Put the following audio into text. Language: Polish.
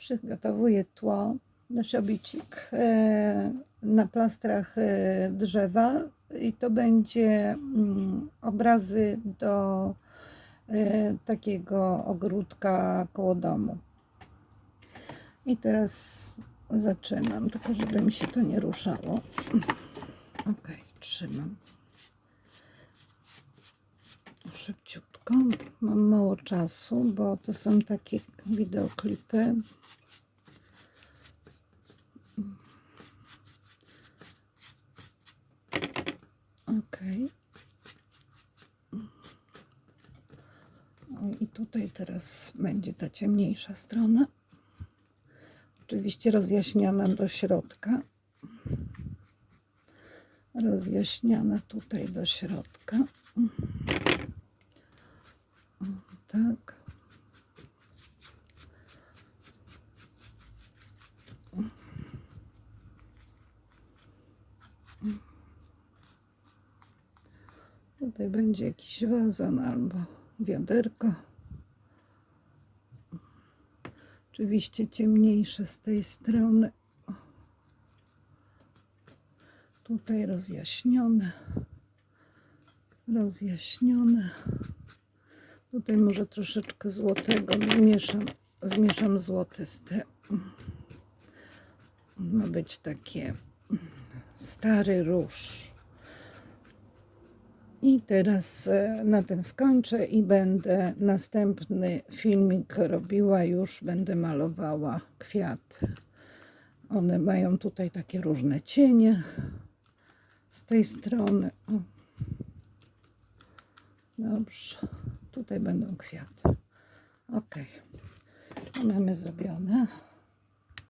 Przygotowuję tło, szobicik e, na plastrach e, drzewa i to będzie mm, obrazy do e, takiego ogródka koło domu. I teraz zaczynam, tylko żeby mi się to nie ruszało. Ok, trzymam. Szybciutko. Mam mało czasu, bo to są takie wideoklipy. Ok. O, I tutaj teraz będzie ta ciemniejsza strona. Oczywiście rozjaśniana do środka. Rozjaśniana tutaj do środka. Tak. Tutaj będzie jakiś wazon albo wiaderko. Oczywiście ciemniejsze z tej strony. Tutaj rozjaśnione. Rozjaśnione. Tutaj może troszeczkę złotego zmieszam. Zmieszam złotyste. Ma być takie stary róż. I teraz e, na tym skończę i będę następny filmik robiła, już będę malowała kwiaty. One mają tutaj takie różne cienie z tej strony. Dobrze, tutaj będą kwiaty. Ok, mamy zrobione.